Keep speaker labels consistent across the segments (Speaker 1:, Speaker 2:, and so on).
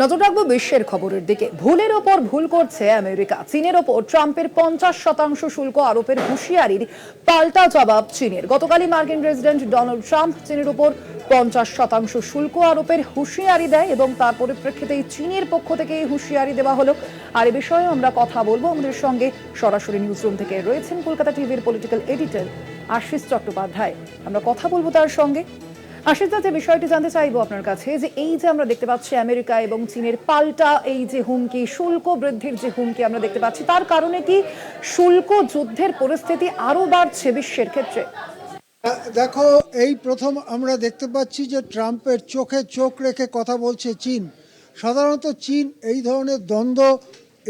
Speaker 1: নজর রাখব বিশ্বের খবরের দিকে। ভুলের ওপর ভুল করছে আমেরিকা। চীনের ওপর ট্রাম্পের পঞ্চাশ শতাংশ শুল্ক আরোপের হুঁশিয়ারির পাল্টা জবাব চীনের। গতকালই মার্কিন প্রেসিডেন্ট ডোনাল্ড ট্রাম্প চীনের ওপর পঞ্চাশ শতাংশ শুল্ক আরোপের হুঁশিয়ারি দেয় এবং তার পরিপ্রেক্ষিতেই চীনের পক্ষ থেকে এই হুঁশিয়ারি দেওয়া হলো। আর এ বিষয়ে আমরা কথা বলব। আমাদের সঙ্গে সরাসরি নিউজ রুম থেকে রয়েছেন কলকাতা টিভির পলিটিক্যাল এডিটর আশিস চট্টোপাধ্যায়। আমরা কথা বলব তার সঙ্গে। আশিস যে বিষয়টি জানতে চাইব আপনার কাছে, যে এই যে আমরা দেখতে পাচ্ছি আমেরিকা এবং চীনের পাল্টা এই যে হুমকি, শুল্ক বৃদ্ধির যে হুমকি আমরা দেখতে পাচ্ছি, তার কারণে কি শুল্ক যুদ্ধের পরিস্থিতি আরও বাড়ছে বিশ্বের ক্ষেত্রে?
Speaker 2: দেখো, এই প্রথম আমরা দেখতে পাচ্ছি যে ট্রাম্পের চোখে চোখ রেখে কথা বলছে চীন। সাধারণত চীন এই ধরনের দ্বন্দ্ব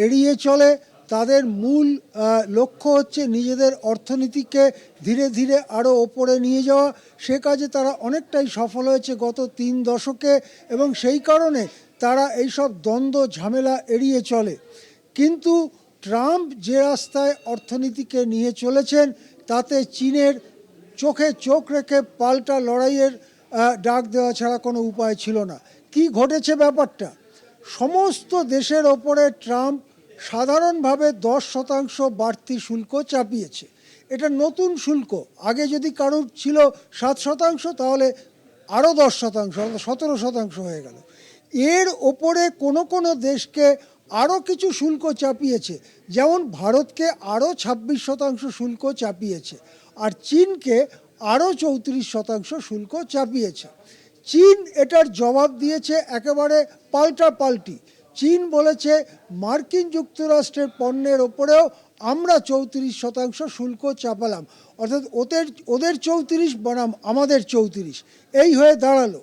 Speaker 2: এড়িয়ে চলে। তাদের মূল লক্ষ্য হচ্ছে নিজেদের অর্থনীতিকে ধীরে ধীরে আরও ওপরে নিয়ে যাওয়া। সে কাজে তারা অনেকটাই সফল হয়েছে গত তিন দশকে এবং সেই কারণে তারা এইসব দ্বন্দ্ব, ঝামেলা এড়িয়ে চলে। কিন্তু ট্রাম্প যে রাস্তায় অর্থনীতিকে নিয়ে চলেছেন, তাতে চীনের চোখে চোখ রেখে পাল্টা লড়াইয়ের ডাক দেওয়া ছাড়া কোনো উপায় ছিল না। কি ঘটেছে ব্যাপারটা? সমস্ত দেশের ওপরে ট্রাম্প সাধারণভাবে দশ শতাংশ বাড়তি শুল্ক চাপিয়েছে। এটা নতুন শুল্ক। আগে যদি কারোর ছিল সাত শতাংশ, তাহলে আরও দশ শতাংশ সতেরো শতাংশ হয়ে গেল। এর ওপরে কোনো কোনো দেশকে আরও কিছু শুল্ক চাপিয়েছে। যেমন ভারতকে আরও ছাব্বিশ শতাংশ শুল্ক চাপিয়েছে, আর চীনকে আরও চৌত্রিশ শতাংশ শুল্ক চাপিয়েছে। চীন এটার জবাব দিয়েছে একেবারে পাল্টা পাল্টি চীন বলেছে মার্কিন যুক্তরাষ্ট্রের পণ্যের ওপরেও আমরা চৌত্রিশ শতাংশ শুল্ক চাপালাম। অর্থাৎ ওদের ওদের চৌত্রিশ বনাম আমাদের চৌত্রিশ। এই হয়ে দাঁড়াল।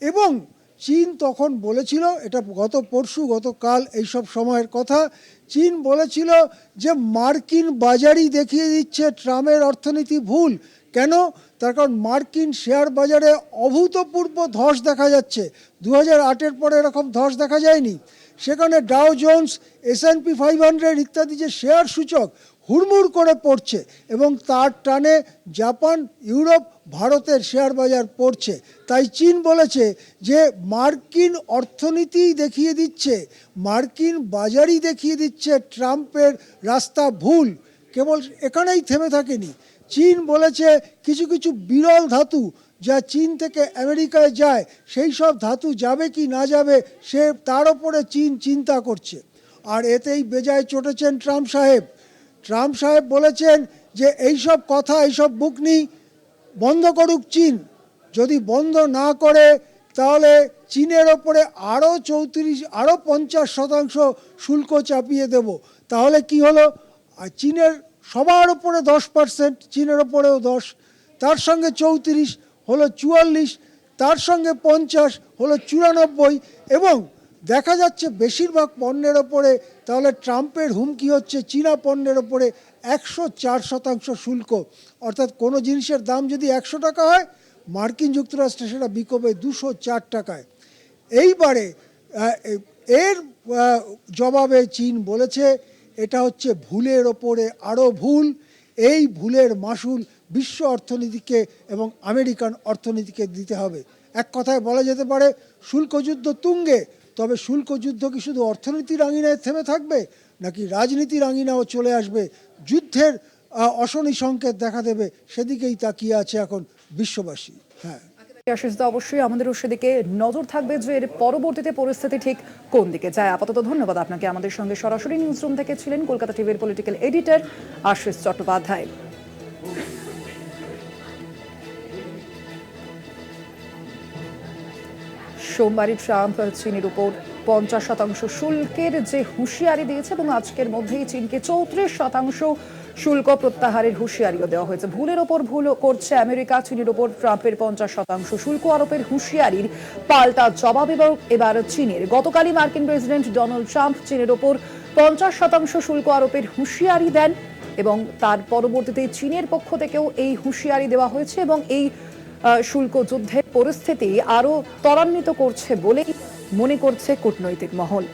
Speaker 2: এবং চীন তখন বলেছিল, এটা গত পরশু, গতকাল এইসব সময়ের কথা, চীন বলেছিল যে মার্কিন বাজারই দেখিয়ে দিচ্ছে ট্রাম্পের অর্থনীতি ভুল। কেন? তার কারণ মার্কিন শেয়ার বাজারে অভূতপূর্ব ধস দেখা যাচ্ছে। দু হাজার আটের পরে এরকম ধস দেখা যায়নি। সেখানে Dow Jones S and P five hundred ইত্যাদি যে শেয়ার সূচক হুড়মুড় করে পড়ছে এবং তার টানে জাপান, ইউরোপ, ভারতের শেয়ার বাজার পড়ছে। তাই চীন বলেছে যে মার্কিন অর্থনীতি দেখিয়ে দিচ্ছে, মার্কিন বাজারই দেখিয়ে দিচ্ছে ট্রাম্পের রাস্তা ভুল। কেবল এখানেই থেমে থাকেনি। চীন বলেছে, কিছু কিছু বিরল ধাতু যা চীন থেকে আমেরিকায় যায়, সেই সব ধাতু যাবে কি না যাবে, সে তার ওপরে চীন চিন্তা করছে। আর এতেই বেজায় চটেছেন ট্রাম্প সাহেব। ট্রাম্প সাহেব বলেছেন যে এইসব কথা এইসব বুকনি বন্ধ করুক চীন। যদি বন্ধ না করে, তাহলে চীনের ওপরে আরও চৌত্রিশ আরও পঞ্চাশ শতাংশ শুল্ক চাপিয়ে দেব। তাহলে কি হলো? আর চীনের সবার ওপরে দশ পার্সেন্ট চীনের ওপরেও দশ, তার সঙ্গে চৌত্রিশ হলো চুয়াল্লিশ, তার সঙ্গে পঞ্চাশ হলো চুরানব্বই এবং দেখা যাচ্ছে বেশিরভাগ পণ্যের ওপরে তাহলে ট্রাম্পের হুমকি হচ্ছে চীনা পণ্যের ওপরে একশো চার শতাংশ শুল্ক। অর্থাৎ কোনো জিনিসের দাম যদি একশো টাকা হয়, মার্কিন যুক্তরাষ্ট্রে সেটা বিকোবে দুশো চার টাকায়। এইবারে এর জবাবে চীন বলেছে এটা হচ্ছে ভুলের ওপরে আরও ভুল। এই ভুলের মাসুল বিশ্ব অর্থনীতিকে এবং আমেরিকান অর্থনীতিকে দিতে হবে। এক কথায় বলা যেতে পারে শুল্কযুদ্ধ তুঙ্গে, তবে শুল্কযুদ্ধ কি শুধু অর্থনীতির আঙিনায় থেমে থাকবে, নাকি রাজনীতির আঙিনাও চলে আসবে? যুদ্ধের অশনি সংকেত দেখা দেবে, সেদিকেই তাকিয়ে আছে এখন বিশ্ববাসী। হ্যাঁ।
Speaker 1: আশিস দা, অবশ্যই আমাদেরও সেদিকে নজর থাকবে যে এর পরবর্তীতে পরিস্থিতি ঠিক কোন দিকে। যায় আপাতত ধন্যবাদ আপনাকে। আমাদের সঙ্গে সরাসরি নিউজ রুম থেকে ছিলেন কলকাতা টিভির পলিটিক্যাল এডিটর আশিস চট্টোপাধ্যায়। সোমবারই ট্রাম্প চীনের উপর পঞ্চাশ শতাংশ শুল্কের যে হুঁশিয়ারি দিয়েছে এবং আজকের মধ্যেই চীনকে চৌত্রিশ শতাংশ শুল্ক প্রত্যাহারের হুঁশিয়ারিও দেওয়া হয়েছে। ভুলের ওপর ভুল করছে আমেরিকা, চীনের ওপর ট্রাম্পের পঞ্চাশ শতাংশ শুল্ক আরোপের হুঁশিয়ারির পাল্টা জবাব এবার এবার চীনের। গতকালই মার্কিন প্রেসিডেন্ট ডোনাল্ড ট্রাম্প চীনের ওপর পঞ্চাশ শতাংশ শুল্ক আরোপের হুঁশিয়ারি দেন এবং তার পরবর্তীতে চীনের পক্ষ থেকেও এই হুঁশিয়ারি দেওয়া হয়েছে এবং এই শুল্ক যুদ্ধের পরিস্থিতি আরও ত্বরান্বিত করছে বলেই মনে করছে কূটনৈতিক মহল।